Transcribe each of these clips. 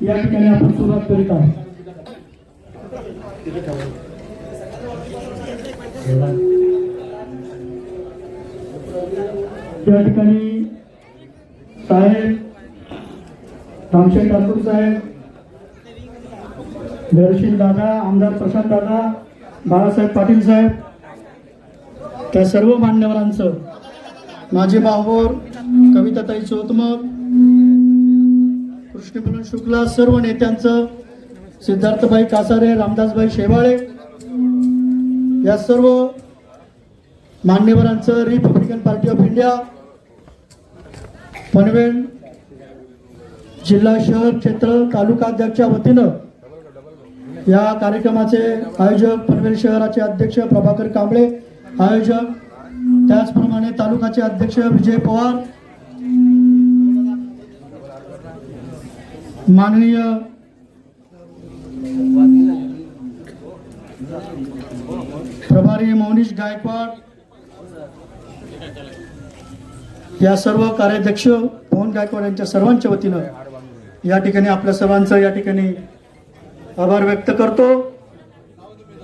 या ठिकाणी आपण सुरुवात करीत आहोत. या ठिकाणी साहेब रामशेठ ठाकूर साहेब दर्शील दादा आमदार प्रशांत दादा बाळासाहेब पाटील साहेब त्या सर्व मान्यवरांचं माझे बाहोर कविताताई चोतमल कृष्णकुलन शुक्ला सर्व नेत्यांचं सिद्धार्थभाई कासारे रामदासभाई शेवाळे या सर्व मान्यवरांचं Republican party of India Panvel जिल्हा शहर क्षेत्र तालुका अध्यक्षा वतीनं या कार्यक्रमाचे आयोजक पनवेल शहराचे अध्यक्ष प्रभाकर कांबळे आयोजक त्याचप्रमाणे तालुकाचे अध्यक्ष विजय पवार माननीय प्रभारी मौनीश गायकवाड या सर्व कार्याध्यक्ष मोहन गायकवाड यांच्या सर्वांच्या वतीनं या ठिकाणी आपल्या सर्वांचं या ठिकाणी आभार व्यक्त करतो.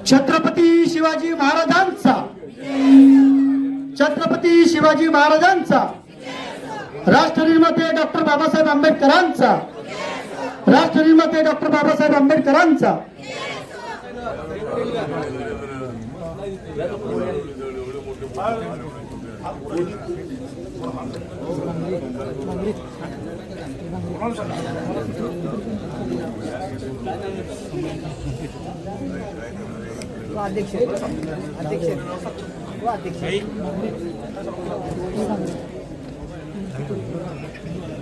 छत्रपती शिवाजी महाराजांचा छत्रपती शिवाजी महाराजांचा राष्ट्रनिर्माते डॉक्टर बाबासाहेब आंबेडकरांचा राष्ट्रनिर्माते डॉक्टर बाबासाहेब आंबेडकरांचा. अध्यक्ष. अध्यक्ष. अध्यक्ष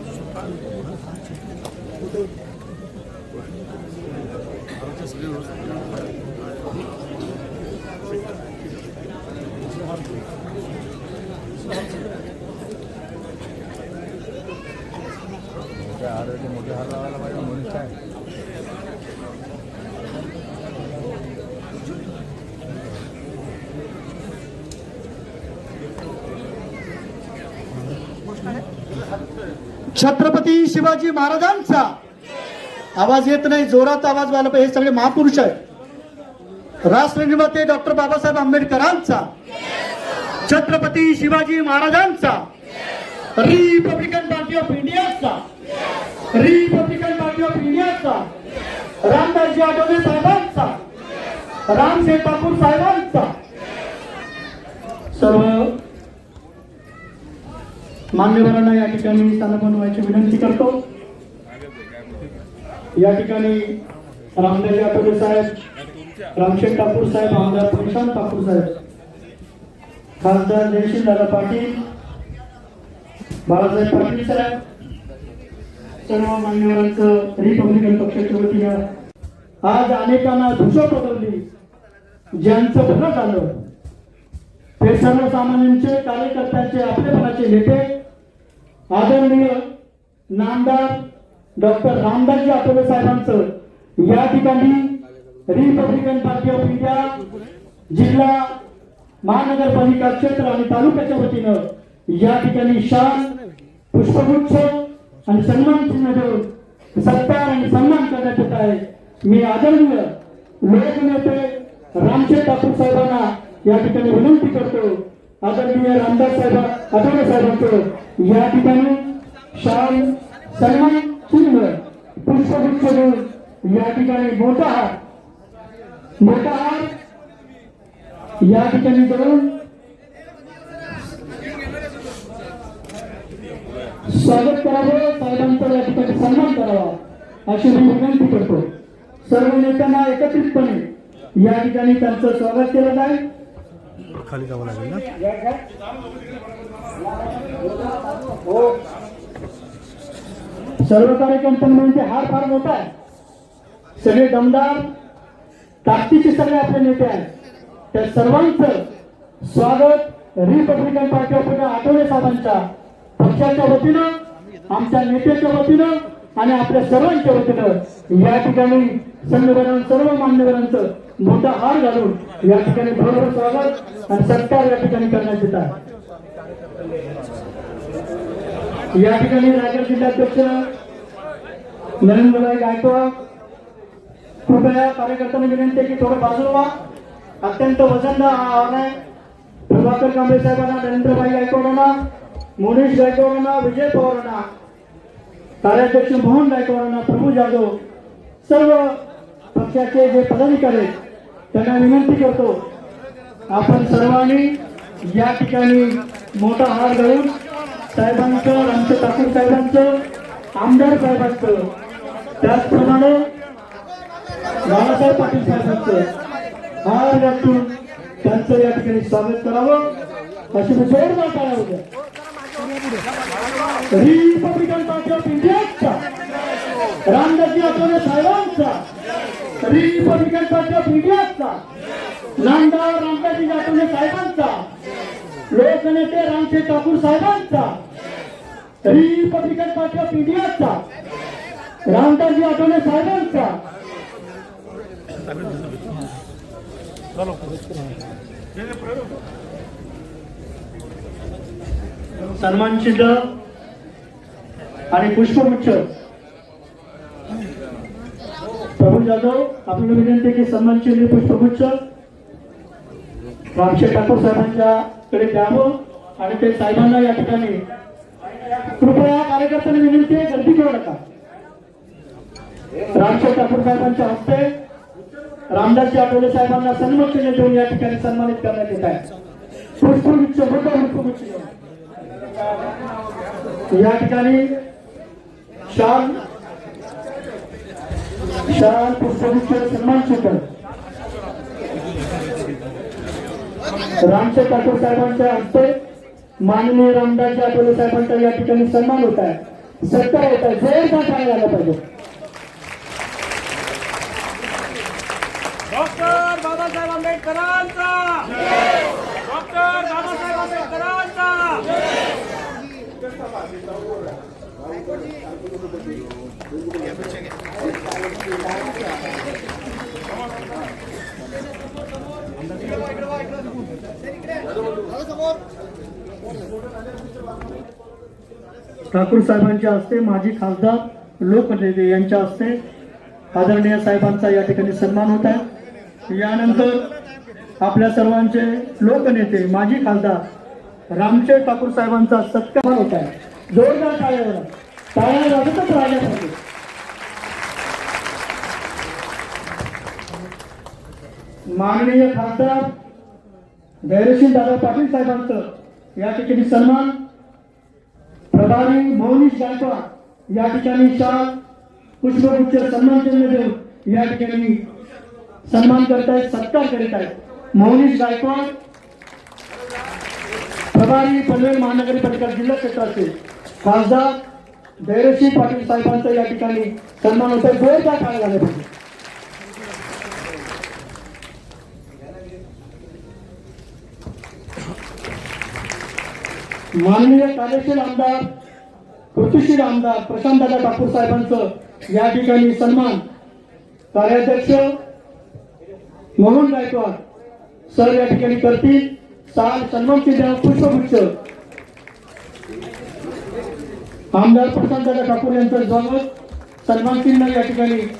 छत्रपती शिवाजी महाराजांचा. आवाज येत नाही जोरात आवाज व्हायला पाहिजे हे सगळे महापुरुष आहेत. राष्ट्रनिर्माते डॉक्टर बाबासाहेब आंबेडकरांचा. छत्रपती शिवाजी महाराजांचा. रिपब्लिकन पार्टी ऑफ इंडियाचा. रिपब्लिकन पार्टी ऑफ इंडियाचा. रामदासजी आठवले साहेबांचा. रामशेठ बापूर साहेबांचा सर्व मान्यवरांना या ठिकाणी स्थान बनवायची विनंती करतो. या ठिकाणी रामदेव आठवले साहेब रामशेठ ठाकूर साहेब आमदार प्रशांत ठाकूर साहेब खासदार जयशील दादा पाटील बाळासाहेब पाटील साहेब सर्व मान्यवरांचं रिपब्लिकन पक्षाच्या वतीनं आज अनेकांना धुशो पदरली ज्यांचं भलं झालं ते सर्वसामान्यांचे कार्यकर्त्यांचे आपलेपणाचे नेते आदरणीय नामदार डॉक्टर रामदासजी आठवले साहेबांचं या ठिकाणी रिपब्लिकन पार्टी ऑफ इंडिया जिल्हा महानगरपालिका क्षेत्र आणि तालुक्याच्या वतीनं या ठिकाणी शान पुष्पगुच्छ आणि सन्मान चिन्ह देऊन सत्कार आणि सन्मान करण्यात येत आहे. मी आदरणीय लोकनेते रामशेठ ठाकूर साहेबांना या ठिकाणी विनंती करतो. आदरणीय रामदास साहेब आठवडे साहेबांचं या ठिकाणी शाल सन्मान चिन्ह पुष्पगुच्छ देऊन या ठिकाणी मोठा हार मोठा हार या ठिकाणी करून स्वागत करावं साहेबांचा या ठिकाणी सन्मान करावा अशी मी विनंती करतो. सर्व नेत्यांना एकत्रितपणे या ठिकाणी त्यांचं स्वागत केलं जाईल. खाली जावं लागेल ना? सर्व कार्यकर्त्यांमध्ये हार फार मोठा आहे. सगळे दमदार ताकदीचे सगळे आपले नेते आहेत. त्या सर्वांचं स्वागत Republican party of India Athawale साहेबांच्या पक्षाच्या वतीनं आमच्या नेत्याच्या वतीनं आणि आपल्या सर्वांच्या वतीनं या ठिकाणी संघटना सर्व मान्यवरांचं मोठा हार घालून या ठिकाणी भरभर स्वागत आणि सत्कार या ठिकाणी करण्यात येत आहे या ठिकाणी रायगड जिल्हाध्यक्ष नरेंद्रभाई गायकवाड कृपया कार्यकर्त्यांना विनंती आहे की थोडं बाजूला व्हा. अत्यंत वजनदार हा आव्हान आहे प्रभाकर कांबळे साहेबांना नरेंद्रभाई गायकवाडांना मोनीश गायकवाडांना विजय पवारांना कार्याध्यक्ष मोहन गायकवाडांना प्रभू जाधव सर्व पक्षाचे जे पदाधिकारी आहेत त्यांना विनंती करतो आपण सर्वांनी या ठिकाणी मोठा हार घालून साहेबांचं आमचं ठाकूर साहेबांचं आमदार साहेबांचं त्याचप्रमाणे बाळासाहेब पाटील साहेबांचं हार घालून त्यांचं या ठिकाणी स्वागत करावं. अशी जोरदार टाळ्या होत्या रिपब्लिकन पार्टी ऑफ इंडियाचा रामदासजी आठवले साहेबांचा. रिपब्लिकन पार्टी ऑफ इंडियाचा. नामदार रामदासजी आठवले साहेबांचा. लोकनेते रामशे ठाकूर साहेबांचा. रिपब्लिकन पार्टी ऑफ इंडियाचा. रामदासजी आठवले साहेबांचा. सन्मान चिन्ह आणि पुष्पगुच्छ. प्रभू जाधव आपल्याला विनंती की सन्मान चिन्ह पुष्पगुच्छ. रामशे ठाकूर साहेबांच्या कडे द्यावं आणि ते साहेबांना या ठिकाणी कृपया कार्यकर्त्यांना विनंती आहे गर्दी करू नका. रामशे ठाकूर साहेबांच्या हस्ते रामदासजी आठवले साहेबांना सन्मान चिन्ह देऊन या ठिकाणी सन्मानित करण्यात येत आहे. पुष्पगुच्छ मोठा पुष्पगुच्छ. या ठिकाणी शाल शाल पुष्पगुच्छ सन्मान चिन्ह रामचे ठाकूर साहेबांच्या हस्ते माननीय रामदास आठवले साहेबांचा या ठिकाणी सन्मान होत आहे. सत्कार होत आहे. जोर का सांगायला पाहिजे. डॉक्टर बाबासाहेब आंबेडकरांचा! डॉक्टर बाबासाहेब आंबेडकरांचा! ठाकूर साहेबांच्या हस्ते माजी खासदार लोकनेते यांच्या हस्ते आदरणीय साहेबांचा या ठिकाणी सन्मान होत आहे. यानंतर आपल्या सर्वांचे लोकनेते माजी खासदार रामशेठ ठाकूर साहेबांचा सत्कार होत आहे. जोरदार टाळ्यावर टाळ्या लागतच राहिल्या माननीय खासदार धैर्यशील दादा पाटील साहेबांचं या ठिकाणी सन्मान. प्रभारी मौनीश गायकवाड या ठिकाणी शाल पुष्पगुच्छ सन्मान चिन्ह देऊन या ठिकाणी सन्मान करत आहेत सत्कार करीत आहेत. मोहनीश गायकवाड प्रभारी पनवेल महानगरपालिका जिल्हा क्षेत्राचे खासदार धैर्यशील पाटील साहेबांचा या ठिकाणी सन्मान होत आहे जोरदार काय झाल्या पाहिजे. माननीय कार्यशील आमदार कृतीशील आमदार प्रशांतदादा ठाकूर साहेबांचं या ठिकाणी सन्मान. कार्याध्यक्ष मोहन गायकवाड सर या ठिकाणी करतील. साल सन्मानचे द्या पुष्पगुच्छ. आमदार प्रशांतदादा ठाकूर यांचं स्वागत. सन्मान चिन्ह या ठिकाणी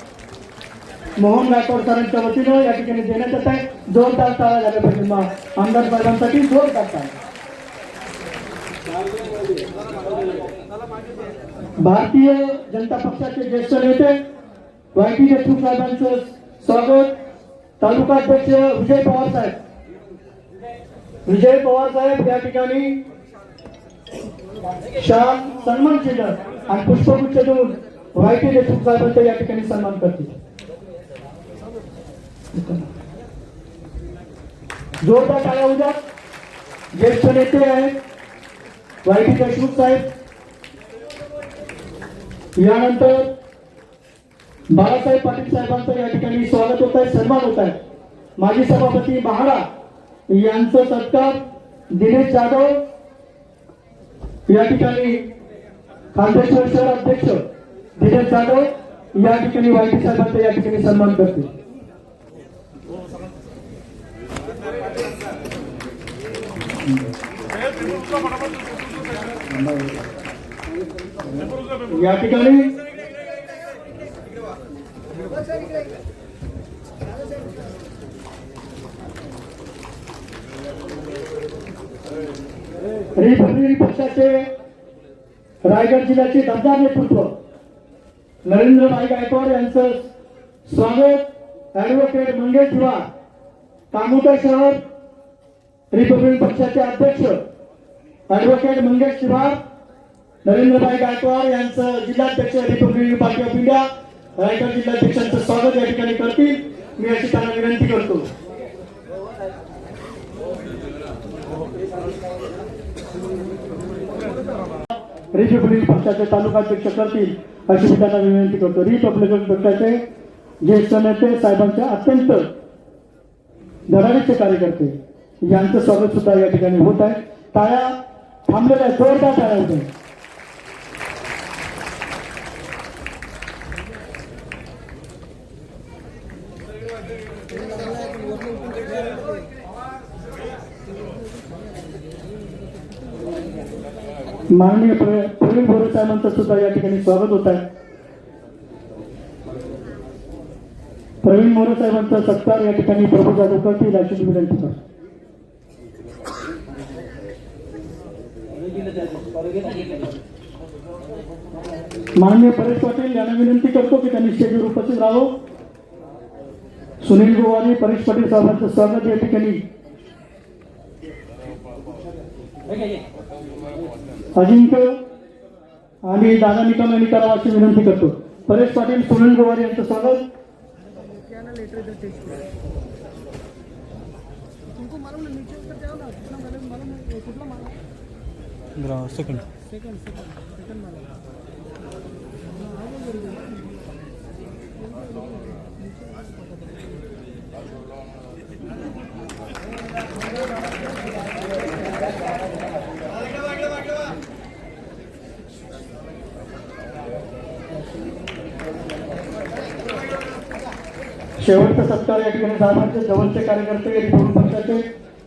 मोहन गायकवाड सरांच्या वतीनं या ठिकाणी देण्यात येत आहे. जोरदार टाळा झाल्या पाहिजे मा- आमदार साहेबांसाठी जोरदार टाळा भारतीय जनता पक्षाचे ज्येष्ठ नेते वायटी देशमुख साहेबांचं स्वागत. तालुका अध्यक्ष विजय पवार साहेब. विजय पवार साहेब या ठिकाणी शाल सन्मान चिन्ह आणि पुष्पगुच्छ देऊन वायटी देशमुख साहेबांचा या ठिकाणी सन्मान करतील. जोरदार टाळ्या उद्या. ज्येष्ठ नेते आहेत. वायटी देशमुख साहेब. यानंतर बाळासाहेब पाटील साहेबांचं या ठिकाणी स्वागत होत आहे सन्मान होत आहे. माजी सभापती महाडा यांचं सत्कार दिनेश जाधव या ठिकाणी खानदेश्वर शहर अध्यक्ष दिनेश जाधव या ठिकाणी वायटी साहेबांचा या ठिकाणी सन्मान करतील. या ठिकाणी रिपब्लिक पक्षाचे रायगड जिल्ह्याचे दमदार नेतृत्व नरेंद्रभाई गायकवाड यांचं स्वागत. ऍडव्होकेट मंगेश दिवा कामोटर शहर रिपब्लिक पक्षाचे अध्यक्ष. ऍडव्होकेट मंगेश शिवार नरेंद्रभाई गायकवाड यांचं जिल्हाध्यक्ष republic party of India Raigad जिल्हाध्यक्षांचं स्वागत या ठिकाणी करतील. मी अशी त्यांना विनंती करतो. रिपब्लिक पक्षाचे तालुकाध्यक्ष करतील अशी मी त्यांना विनंती करतो. रिपब्लिकन पक्षाचे ज्येष्ठ नेते साहेबांचे अत्यंत धडाडीचे कार्यकर्ते यांचं स्वागत सुद्धा या ठिकाणी होत आहे. टाळ्या थांबलेल्या जोरदार टाळ्या होत्या. माननीय प्रवीण भोरे साहेबांचं सुद्धा या ठिकाणी स्वागत होत आहे. प्रवीण मोरे साहेबांचा सत्कार या ठिकाणी प्रभू जाधव करतील अशी विनंती करतो. माननीय परेश पाटील यांना विनंती करतो की त्यांनी स्टेजवर उपस्थित राहावं. सुनील गोवारी परेश पाटील साहेबांचं स्वागत या ठिकाणी. अजिंक्य आणि दादा निकम यांनी करावं अशी विनंती करतो. परेश पाटील सुनील गोवारी यांचं स्वागत. सेकंड सेकंड सेकंड नीचे उतर जाओ ना कितना मालूम मालूम है ये कितना मालूम जरा सेकंड सेकंड सेकंड सेकंड मालूम शेवटचा सत्कार या ठिकाणी साहेबांचे जवळचे कार्यकर्ते दोन पक्षाचे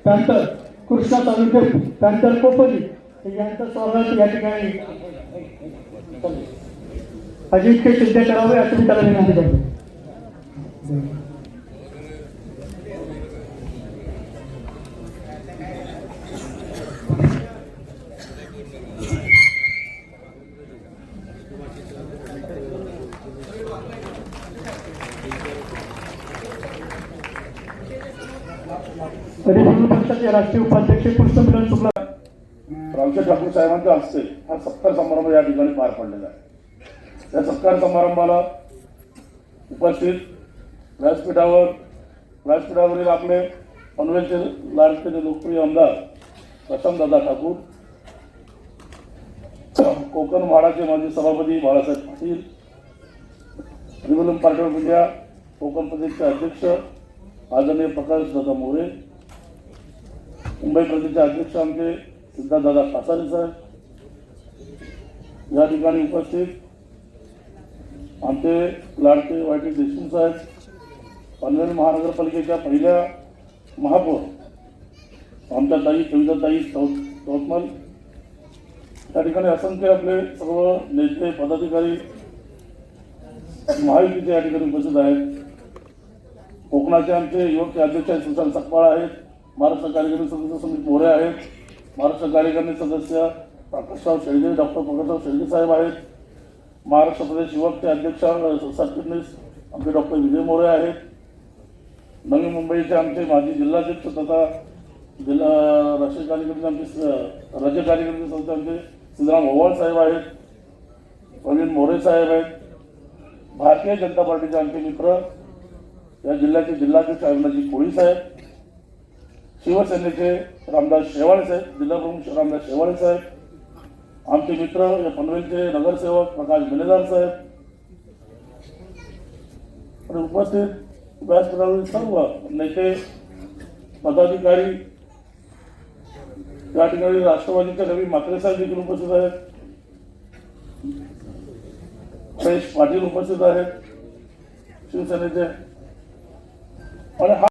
पॅन्थर कृष्णा तालुके पॅन्थर कोपली यांचा स्वागत या ठिकाणी अजिंक्य सिद्ध करावे असं मी त्याला विनंती करतो. राष्ट्रीय उपाध्यक्ष कृष्णमिलन शुक्ला रामशेठ ठाकूर साहेबांच्या हस्ते हा सत्कार समारंभ या ठिकाणी पार पडलेला आहे. त्या सत्कार समारंभाला उपस्थित व्यासपीठावर व्यासपीठावरील आपले पनवेलचे लाडके लोकप्रिय आमदार प्रशांतदादा ठाकूर कोकण म्हाडाचे माजी सभापती Balasaheb Patil Republican party of India Konkan प्रदेशचे अध्यक्ष आदरणीय प्रकाश दादा मोरे मुंबई प्रदेशचे अध्यक्ष आमचे सिद्धार्थदादा कासारे साहेब. या ठिकाणी उपस्थित आमचे लाडके वायटी देशमुख साहेब पनवेल महानगरपालिकेच्या पहिल्या महापौर आमच्या ताई कविताताई चौ- चौतमल त्या ठिकाणी असंख्य आपले सर्व नेते पदाधिकारी महायुतीचे या ठिकाणी उपस्थित आहेत. कोकणाचे आमचे युवकचे अध्यक्ष सुशांत सकपाळ आहेत. महाराष्ट्र कार्यकारिणी सदस्य समिती मोरे आहेत महाराष्ट्र कार्यकारिणी सदस्य प्रकाशराव शेळगे डॉक्टर प्रकाशराव शेळगे साहेब आहेत. महाराष्ट्र प्रदेश युवकचे अध्यक्ष सरचिटणीस आमचे डॉक्टर विजय मोरे आहेत. नवी मुंबईचे आमचे माजी जिल्हाध्यक्ष तथा जिल्हा राष्ट्रीय कार्यकारिणी आमचे राज्य कार्यकारिणी सदस्य आमचे सिद्धराम ओवाळ साहेब आहेत प्रवीण मोरे साहेब आहेत. भारतीय जनता पार्टीचे आमचे मित्र या जिल्ह्याचे जिल्हाध्यक्ष अविनाजी कोळी साहेब शिवसेनेचे रामदास शेवाळे साहेब जिल्हाप्रमुख रामदास शेवाळे साहेब आमचे मित्र या पनवेलचे नगरसेवक प्रकाश बेनेदार साहेब. आणि उपस्थित व्यासपीठावरील सर्व नेते पदाधिकारी या ठिकाणी राष्ट्रवादीचे रवी मात्रे साहेब देखील उपस्थित आहेत. सुरेश पाटील उपस्थित आहेत. शिवसेनेचे. आणि हा